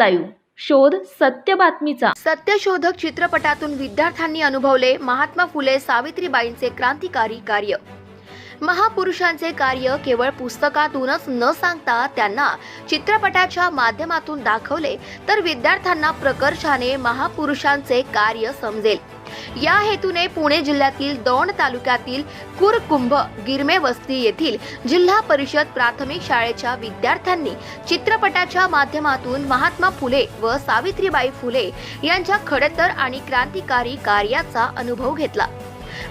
Live. शोध सत्य बातमीचा. सत्यशोधक चित्रपटातून विद्यार्थ्यांनी अनुभवले महात्मा फुले सावित्रीबाईंचे क्रांतिकारी कार्य. महापुरुषांचे कार्य केवळ पुस्तकातूनच न सांगता त्यांना चित्रपटाच्या माध्यमातून दाखवले तर विद्यार्थ्यांना प्रकर्षाने महापुरुषांचे कार्य समजेल. या हेतूने पुणे जिल्ह्यातील दौंड तालुक्यातील कुरकुंभ गिरमे वस्ती येथील जिल्हा परिषद प्राथमिक शाळेच्या विद्यार्थ्यांनी चित्रपटाच्या माध्यमातून महात्मा फुले व सावित्रीबाई फुले यांच्या खडतर आणि क्रांतिकारी कार्याचा अनुभव घेतला.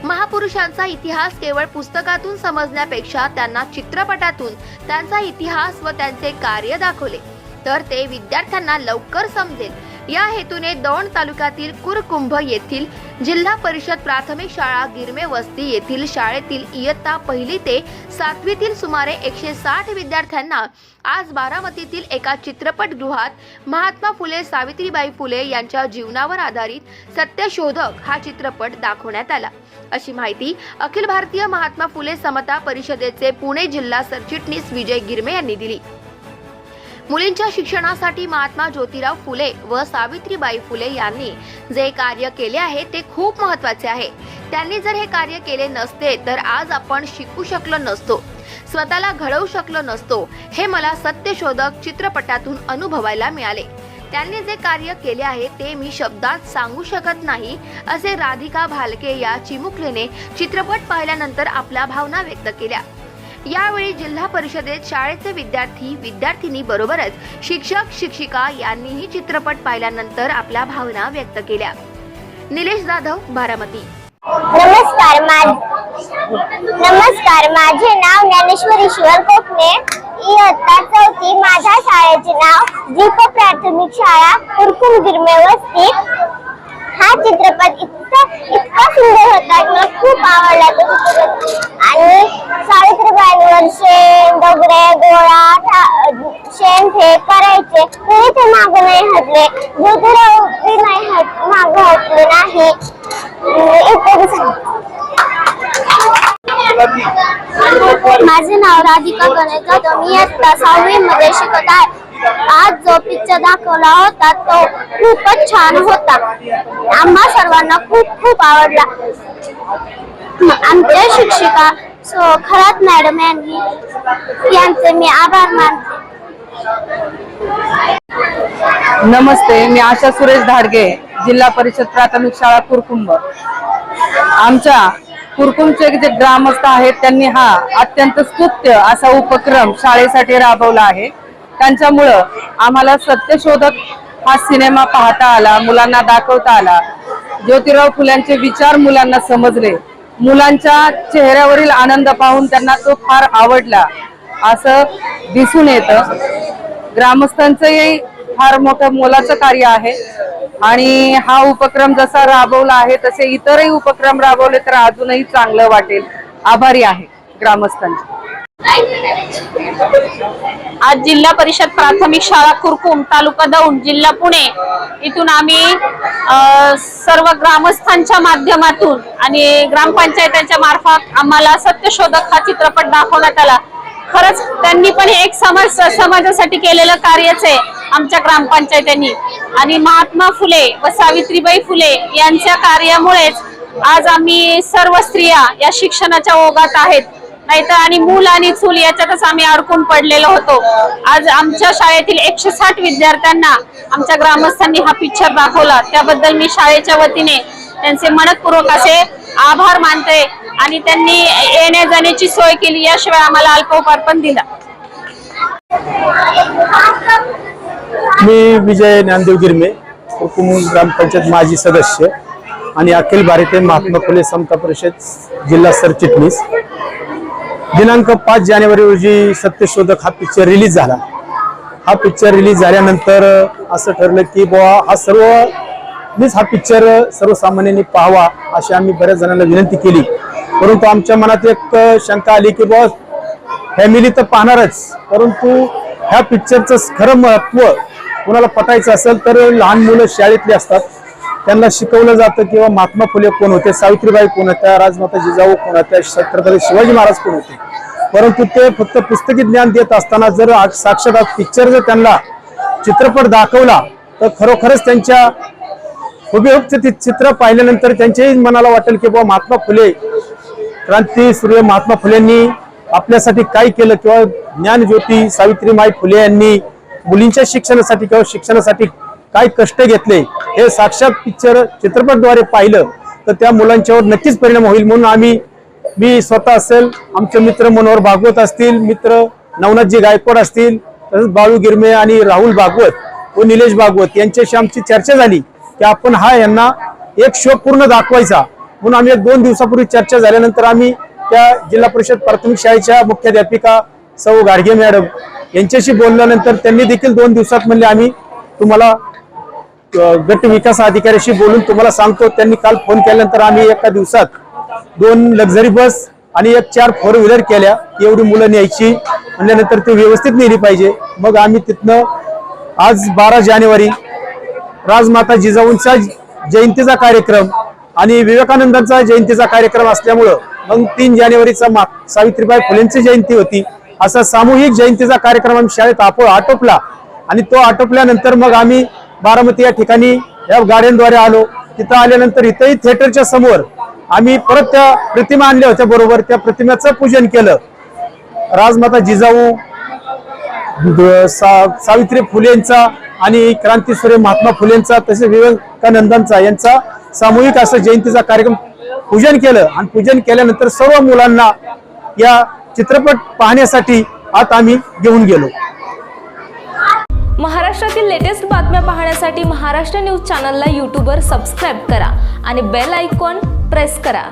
महापुरुषांचा इतिहास केवळ पुस्तकातून समजण्यापेक्षा त्यांना चित्रपटातून त्यांचा इतिहास व त्यांचे कार्य दाखवले. तर ते विद्यार्थ्यांना लवकर समजेल. या हेतूने दौंड तालुक्यातील कुरकुंभ येथील जिल्हा परिषद प्राथमिक शाळा गिरमे वस्ती येथील शाळेतील इयत्ता पहिली ते सातवीतील सुमारे एकशे साठ विद्यार्थ्यांना आज बारामतीतील एका चित्रपटगृहात महात्मा फुले सावित्रीबाई फुले यांच्या जीवनावर आधारित सत्यशोधक हा चित्रपट दाखवण्यात आला. अशी माहिती अखिल भारतीय महात्मा फुले समता परिषदेचे पुणे जिल्हा सरचिटणीस विजय गिरमे यांनी दिली. मुलींच्या शिक्षणासाठी महात्मा ज्योतिराव फुले व सावित्रीबाई फुले यांनी जे कार्य केले आहे ते खूप महत्त्वाचे आहे. त्यांनी जर हे कार्य केले नसते तर आज आपण शिकू शकलो नसतो स्वतःला घडवू शकलो नसतो हे मला सत्यशोधक चित्रपटातून अनुभवायला मिळाले. त्यांनी जे कार्य केले आहे ते मी शब्दात सांगू शकत नाही असे राधिका भालके या चिमुकलेने चित्रपट पाहिल्यानंतर आपल्या भावना व्यक्त केल्या. यावेळी जिल्हा परिषदेत शाळेचे विद्यार्थी विद्यार्थिनी बरोबरच शिक्षक शिक्षिका यांनीही चित्रपट पाहिल्यानंतर आपल्या भावना व्यक्त केल्या. निलेश जाधव बारामती. नमस्कार नमस्कार माझे नाव ज्ञानेश्वर ईश्वर कोकणे इयत्ता चौथी माझ्या शाळेचे नाव दीप प्राथमिक शाळा कुरकुम गिरमे वस्ती हा चित्रपट इतका इतका सुंदर होता की खूप आवडला तो चित्रपट. ठा- हे करायचे. तरी ते मागे नाही हटले. ज्योतिराव नाही हट मागे हटले नाही. माझे नाव राधिका गणेश. जाधव मी आता सहावी मध्ये शिकत आहे. आज जो पिक्चर दाखवला होता तो खूपच छान होता. आम्हा सर्वांना खूप खूप आवडला. आमच्या शिक्षिका सो खरात मॅडम यांनी यांचे मी आभार मानते. नमस्ते मी आशा सुरेश धाडगे जिल्हा परिषद प्राथमिक शाळा कुरकुंभ. आमच्या कुरकुंबचे जे ग्रामस्थ आहेत त्यांनी हा अत्यंत स्तुत्य असा उपक्रम शाळेसाठी राबवला आहे. त्यांच्यामुळं आम्हाला सत्यशोधक हा सिनेमा पाहता आला मुलांना दाखवता आला. ज्योतिराव फुल्यांचे विचार मुलांना समजले. मुलांच्या चेहऱ्यावरील आनंद पाहून त्यांना तो फार आवडला. असं दिसून येतं. ग्रामस्थांचंही फार मोठं मोलाचं कार्य आहे. आणि हा उपक्रम जसा राबवला आहे तसे इतरही उपक्रम राबवले तर अजूनही चांगलं वाटेल. आभारी आहे ग्रामस्थांचे. आज जिल्हा परिषद प्राथमिक शाळा कुरकुम तालुका दौंड जिल्हा पुणे. इथून आम्ही सर्व ग्रामस्थांच्या माध्यमातून आणि ग्रामपंचायतांच्या मार्फत आम्हाला सत्यशोधक हा चित्रपट दाखवण्यात आला. खरंच त्यांनी पण हे एक समाज समाजासाठी केलेलं कार्यच आहे आमच्या ग्रामपंचायतींनी. आणि महात्मा फुले व सावित्रीबाई फुले यांच्या कार्यामुळेच आज आम्ही सर्व स्त्रिया या शिक्षणाच्या ओघात आहेत. नाहीतर आणि मूल आणि चूल याच्यातच आम्ही अडकून पडलेलो होतो. आज आमच्या शाळेतील एकशे साठ विद्यार्थ्यांना आमच्या ग्रामस्थांनी हा पिक्चर दाखवला. त्याबद्दल मी शाळेच्या वतीने त्यांचे मनपूर्वक असे आभार मानते. आणि त्यांनी येण्या जाण्याची सोय केली याशिवाय आम्हाला अल्पोपहार पण दिला. मी विजय ज्ञानदेव गिरमे उपमुख ग्रामपंचायत माजी सदस्य आणि अखिल भारतीय महात्मा फुले समता परिषद जिल्हा सरचिटणीस दिनांक पाच जानेवारी रोजी सत्यशोधक हा पिक्चर रिलीज झाला. हा पिक्चर रिलीज झाल्यानंतर असं ठरलं की बुवा हा सर्व मीच हा पिक्चर सर्वसामान्यांनी पाहावा अशी आम्ही बऱ्याच जणांना विनंती केली. परंतु आमच्या मनात एक शंका आली की बुवा फॅमिली तर पाहणारच. परंतु ह्या पिक्चरचं खरं महत्त्व कुणाला पटायचं असेल तर लहान मुलं शाळेतली असतात. त्यांना शिकवलं जातं किंवा महात्मा फुले कोण होते सावित्रीबाई कोण होत्या राजमाता जिजाऊ कोण होत्या छत्रपती शिवाजी महाराज कोण होते. परंतु ते फक्त पुस्तकी ज्ञान देत असताना जर साक्षात पिक्चर जर त्यांना चित्रपट दाखवला तर खरोखरच त्यांच्या हुबेहुब ते चित्र पाहिल्यानंतर त्यांच्याही मनाला वाटेल की बाबा महात्मा फुले क्रांती सूर्य महात्मा फुलेंनी आपल्यासाठी काय केलं किंवा ज्ञानज्योती सावित्रीमाई फुले यांनी मुलींच्या शिक्षणासाठी किंवा शिक्षणासाठी काय कष्ट घेतले हे साक्षात पिक्चर चित्रपटद्वारे पाहिलं तर त्या मुलांच्यावर नक्कीच परिणाम होईल म्हणून आम्ही मी स्वतः असेल आमचे मित्र मनोहर भागवत असतील मित्र नवनाथजी गायकवाड असतील तसंच बाळू गिरमे आणि राहुल भागवत व निलेश भागवत यांच्याशी आमची चर्चा झाली की आपण हा यांना एक शो पूर्ण दाखवायचा. म्हणून आम्ही एक दोन दिवसापूर्वी चर्चा झाल्यानंतर आम्ही त्या जिल्हा परिषद प्राथमिक शाळेच्या मुख्याध्यापिका सौ गाडगे मॅडम यांच्याशी बोलल्यानंतर त्यांनी देखील दोन दिवसात म्हणले आम्ही तुम्हाला गट विकास अधिकाऱ्याशी बोलून तुम्हाला सांगतो. त्यांनी काल फोन केल्यानंतर आम्ही एका दिवसात दोन लक्झरी बस आणि एक चार फोर व्हीलर केल्या. एवढी मुलं न्यायची म्हणल्यानंतर ती व्यवस्थित नेली पाहिजे. मग आम्ही तिथनं आज बारा जानेवारी राजमाता जिजाऊंचा जयंतीचा कार्यक्रम आणि विवेकानंदांचा जयंतीचा कार्यक्रम असल्यामुळं मग तीन जानेवारीचा मा सावित्रीबाई फुलेंची जयंती होती. असा सामूहिक जयंतीचा कार्यक्रम आम्ही शाळेत आपो आटोपला. आणि तो आटोपल्यानंतर मग आम्ही बारामती या ठिकाणी या गाड्यांद्वारे आलो. तिथं आल्यानंतर इथंही थिएटरच्या समोर आम्ही परत त्या प्रतिमा आणल्या होत्या बरोबर. त्या प्रतिमेचं पूजन केलं. राजमाता जिजाऊ सा- सावित्री फुलेंचा आणि क्रांतीसूर्य महात्मा फुलेंचा तसेच विवेकानंदांचा यांचा सामूहिक असं जयंतीचा कार्यक्रम पूजन केलं. आणि पूजन केल्यानंतर सर्व मुलांना या चित्रपट पाहण्यासाठी आता आम्ही घेऊन गेलो. महाराष्ट्रातील लेटेस्ट बातम्या पाहण्यासाठी महाराष्ट्र न्यूज चॅनलला यूट्यूबवर सबस्क्राईब करा आणि बेल आयकॉन प्रेस करा.